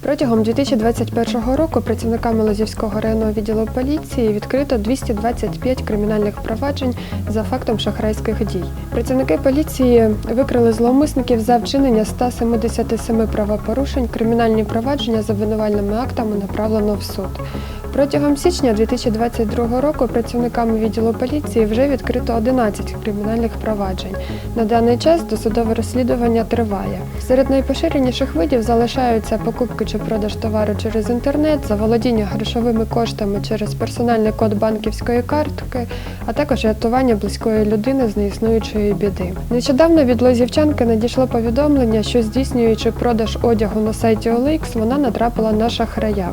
Протягом 2021 року працівниками Лозівського районного відділу поліції відкрито 225 кримінальних проваджень за фактом шахрайських дій. Працівники поліції викрили зловмисників за вчинення 177 правопорушень. Кримінальні провадження за обвинувальними актами направлено в суд. Протягом січня 2022 року працівниками відділу поліції вже відкрито 11 кримінальних проваджень. На даний час досудове розслідування триває. Серед найпоширеніших видів залишаються покупки чи продаж товару через інтернет, заволодіння грошовими коштами через персональний код банківської картки, а також рятування близької людини з неіснуючої біди. Нещодавно від лозівчанки надійшло повідомлення, що здійснюючи продаж одягу на сайті OLX, вона натрапила на шахрая.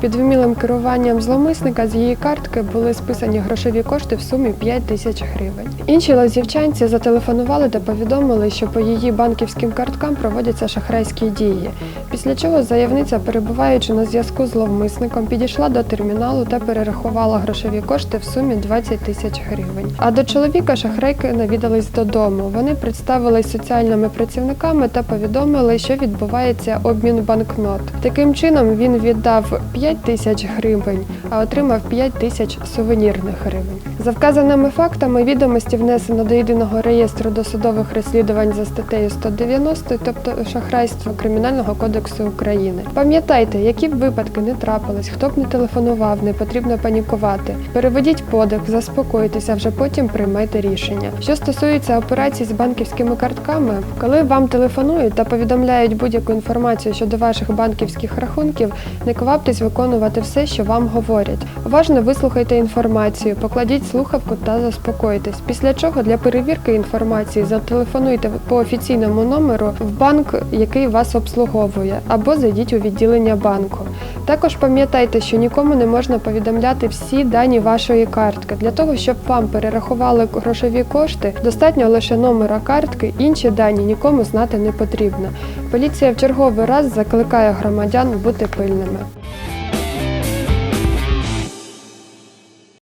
Під вмілим керуванням зловмисника з її картки були списані грошові кошти в сумі 5 тисяч гривень. Інші лазівчанці зателефонували та повідомили, що по її банківським карткам проводяться шахрайські дії. Після чого заявниця, перебуваючи на зв'язку з зловмисником, підійшла до терміналу та перерахувала грошові кошти в сумі 20 тисяч гривень. А до чоловіка шахрайки навідались додому. Вони представились соціальними працівниками та повідомили, що відбувається обмін банкнот. Таким чином він віддав 5 тисяч гривень, а отримав 5 тисяч сувенірних гривень. За вказаними фактами відомості внесено до єдиного реєстру досудових розслідувань за статтею 190, тобто шахрайство Кримінального кодексу України. Пам'ятайте, які б випадки не трапились, хто б не телефонував, не потрібно панікувати. Переведіть подих, заспокойтеся, вже потім приймайте рішення. Що стосується операцій з банківськими картками, коли вам телефонують та повідомляють будь-яку інформацію щодо ваших банківських рахунків, не кваптесь виконувати все, що вам говорять. Уважно вислухайте інформацію, покладіть слухавку та заспокойтесь. Після чого для перевірки інформації зателефонуйте по офіційному номеру в банк, який вас обслуговує, або зайдіть у відділення банку. Також пам'ятайте, що нікому не можна повідомляти всі дані вашої картки. Для того, щоб вам перерахували грошові кошти, достатньо лише номера картки, інші дані нікому знати не потрібно. Поліція в черговий раз закликає громадян бути пильними.